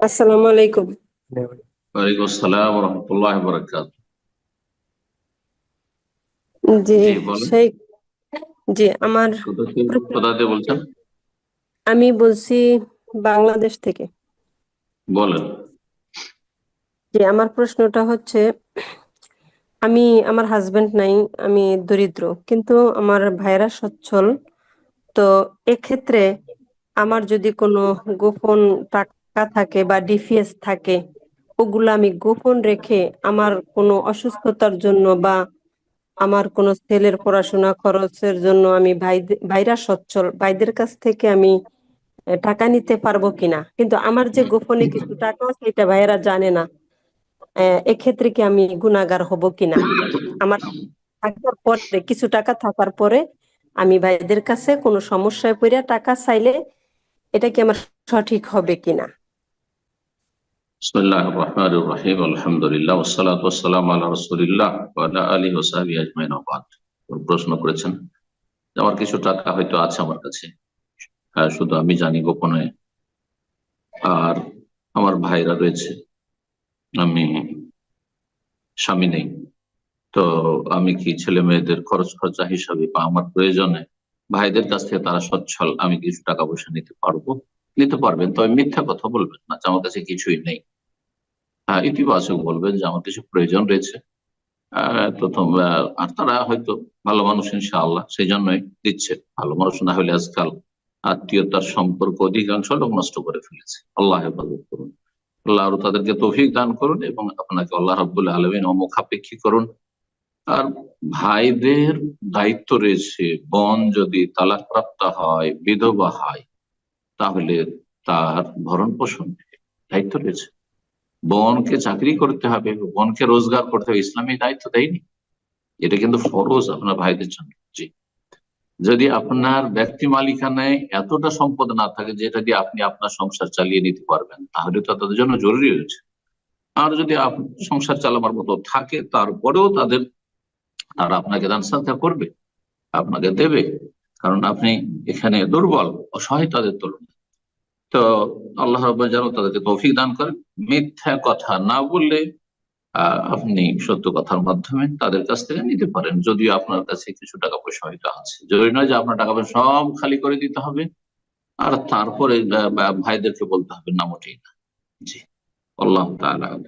আসসালামু আলাইকুম। ওয়ালাইকুম আসসালাম রহমতুল্লাহ বরকাত জি জি, বলেন। সেই জি আমার কোথা কোথা থেকে বলছেন? আমি বলছি বাংলাদেশ থেকে। বলেন। জি আমার প্রশ্নটা হচ্ছে আমি আমার হাজবেন্ড নাই আমি দরিদ্র কিন্তু আমার ভাইরা সচ্ছল। তো এক্ষেত্রে আমার যদি কোনো গোপন টাকা থাকে বা ডিপিএস থাকে, ওগুলো আমি গোপন রেখে আমার কোনো অসুস্থতার জন্য বা আমার কোনো ছেলের পড়াশোনা খরচের জন্য আমি ভাই ভাইরা সচ্ছল, ভাইদের কাছ থেকে আমি টাকা নিতে পারব কিনা? কিন্তু আমার যে গোপনে কিছু টাকা আছে, এটা ভাইয়েরা জানে না। এক্ষেত্রে কি আমি গুনাহগার হব কিনা? আমার থাকার পরে, কিছু টাকা থাকার পরে আমি ভাইদের কাছে কোনো সমস্যায় পড়ে টাকা চাইলে, এটা কি আমার সঠিক হবে কিনা? আবাদ প্রশ্ন করেছেন? আমার কিছু টাকা হয়তো আছে আমার কাছে। হ্যাঁ শুধু আমি জানি গোপনে। আর আমার ভাইরা রয়েছে। আমি স্বামী নেই। তো আমি কি ছেলে মেয়েদের খরচ খরচা হিসাবে বা আমার প্রয়োজনে ভাইদের কাছ থেকে তারা সচ্ছল আমি কিছু টাকা পয়সা নিতে পারব? নিতে পারবেন, তবে মিথ্যা কথা বলবেন না। যে আমার কাছে কিছুই নেই। হ্যাঁ ইতিবাচক বলবেন যে আমার কিছু প্রয়োজন রয়েছে। আহ, আর তারা হয়তো ভালো মানুষ ইনশাআল্লাহ সেই জন্যই দিচ্ছে। ভালো মানুষ না হলে আজকাল আত্মীয়তার সম্পর্ক অধিকাংশ লোক নষ্ট করে ফেলেছে। আল্লাহ হেফাজত করুন। আল্লাহ আরও তাদেরকে তৌফিক দান করুন এবং আপনাকে আল্লাহ রাবুল আলমিন মুখাপেক্ষী করুন। আর ভাইদের দায়িত্ব রয়েছে বোন যদি তালাক প্রাপ্ত হয় বিধবা হয় তাহলে তার ভরণ পোষণ দায়িত্ব রয়েছে। বোনকে চাকরি করতে হবে, বোনকে রোজগার করতে হবে, ইসলামী দায়িত্ব দেয়নি। এটা কিন্তু ফরজ আপনার ভাইদের জন্য। জি। যদি আপনার ব্যক্তি মালিকানায় এতটা সম্পদ না থাকে, যেটা দিয়ে আপনি আপনার সংসার চালিয়ে নিতে পারবেন, তাহলে তো তাদের জন্য জরুরি হয়েছে। আর যদি সংসার চালাবার মতো থাকে, তারপরেও তাদের আর আপনাকে দান সাথে করবে, আপনাকে দেবে। কারণ আপনি এখানে দুর্বল, অসহায় তাদের তুলনায়। তো আল্লাহ যেন তাদেরকে তৌফিক দান করেন। মিথ্যা কথা না বললে আপনি সত্য কথার মাধ্যমে তাদের কাছ থেকে নিতে পারেন। যদিও আপনার কাছে কিছু টাকা পয়সা হয়তো আছে। জরুরি নয় যে আপনার টাকা পয়সা সব খালি করে দিতে হবে। আর তারপরে ভাইদেরকে বলতে হবে না মোটেই না। জি। আল্লাহ আলাম।